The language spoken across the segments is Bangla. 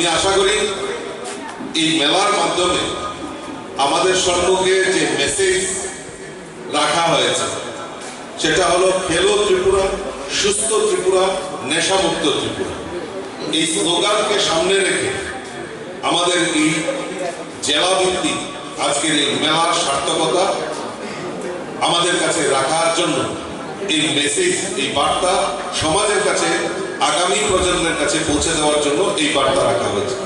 আমি আশা করি এই মেলার মাধ্যমে আমাদের সম্মুখে যে মেসেজ রাখা হয়েছে, সেটা হলো খেলো ত্রিপুরা, সুস্থ ত্রিপুরা, নেশামুক্ত ত্রিপুরা। এই স্লোগানকে সামনে রেখে আমাদের এই জেলা ভিত্তিক আজকের এই মেলার সার্থকতা আমাদের কাছে রাখার জন্য এই মেসেজ এই বার্তা সমাজের আগামী প্রজন্মের কাছে পৌঁছে দেওয়ার জন্য এই বার্তা রাখা হয়েছে।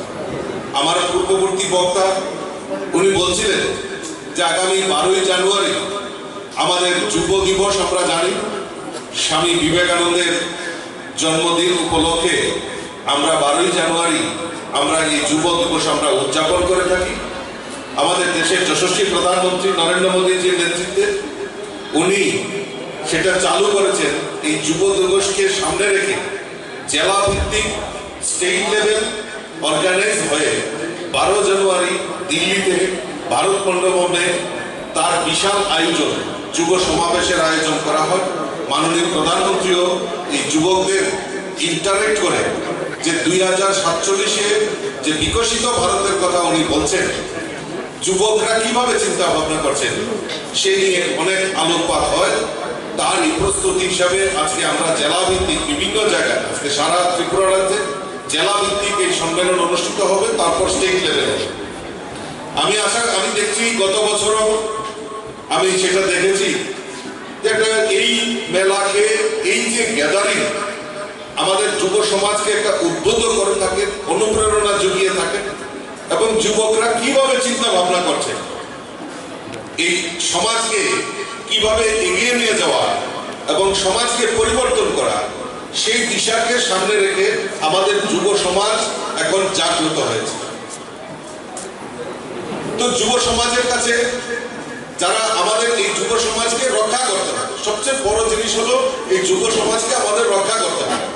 আমার পূর্ববর্তী বক্তা, উনি বলছিলেন যে আগামী বারোই জানুয়ারি আমাদের যুব দিবস আমরা জানি। স্বামী বিবেকানন্দের জন্মদিন উপলক্ষে আমরা বারোই জানুয়ারি আমরা এই যুব দিবস আমরা উদযাপন করে থাকি। আমাদের দেশের যশস্বী প্রধানমন্ত্রী নরেন্দ্র মোদীজির নেতৃত্বে উনি সেটা চালু করেছেন। এই যুব দিবসকে সামনে রেখে জেলা ভিত্তিক স্টেট লেভেল অর্গানাইজ হয়ে বারো জানুয়ারি দিল্লিতে ভারত মণ্ডপে তার বিশাল আয়োজন, যুব সমাবেশের আয়োজন করা হয়। মাননীয় প্রধানমন্ত্রীও এই যুবকদের ইন্টারেক্ট করে যে দুই হাজার সাতচল্লিশে যে বিকশিত ভারতের কথা উনি বলছেন, যুবকরা কীভাবে চিন্তা ভাবনা করছেন সেই নিয়ে অনেক আলোকপাত হয়। তারই প্রস্তুতি হিসাবে আজকে আমরা জেলা ভিত্তিক বিভিন্ন জায়গায়, আজকে সারা ত্রিপুরা রাজ্যে জেলা ভিত্তিক এই সম্মেলন অনুষ্ঠিত হবে, তারপর স্টেট লেভেলে আমি আশা, আমি দেখছি গত বছরও আমি সেটা দেখেছি একটা এই মেলাকে, এই যে গ্যাদারিং আমাদের যুব সমাজকে একটা উদ্বুদ্ধ করে থাকে, অনুপ্রেরণা জুগিয়ে থাকে, এবং যুবকরা কীভাবে চিন্তা ভাবনা করছে? এই সমাজকে কীভাবে এগিয়ে নিয়ে যাওয়া এবং সমাজকে পরিবর্তন করা, সেই দিশাকে সামনে রেখে আমাদের যুব সমাজ এখন জাগ্রত হয়েছে। তো যুব সমাজের কাছে যারা আমাদের এই যুব সমাজকে রক্ষা করতে হবে, সবচেয়ে বড় জিনিস হলো এই যুব সমাজকে আমাদের রক্ষা করতে হবে।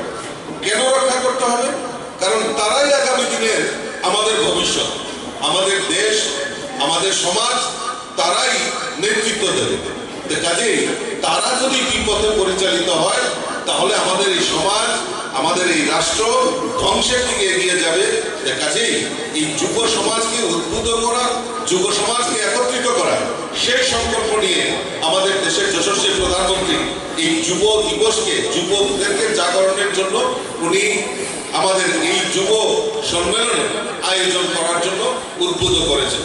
কেন রক্ষা করতে হবে? কারণ তারাই আগামী দিনের আমাদের ভবিষ্যৎ, আমাদের দেশ, আমাদের সমাজ, তারাই নেতৃত্ব দেবে। কাজেই তারা যদি বিপথে পরিচালিত হয়, তাহলে আমাদের এই সমাজ, আমাদের এই রাষ্ট্র ধ্বংসের দিকে এগিয়ে যাবে। কাজেই এই যুব সমাজকে উদ্বুদ্ধ করা, যুব সমাজকে একত্রিত করা সেই সংকল্প নিয়ে আমাদের দেশের যশস্বী প্রধানমন্ত্রী এই যুব দিবসকে যুবকদেরকে জাগরণের জন্য উনি আমাদের এই যুব সম্মেলনে আয়োজন করার জন্য উদ্বুদ্ধ করেছেন।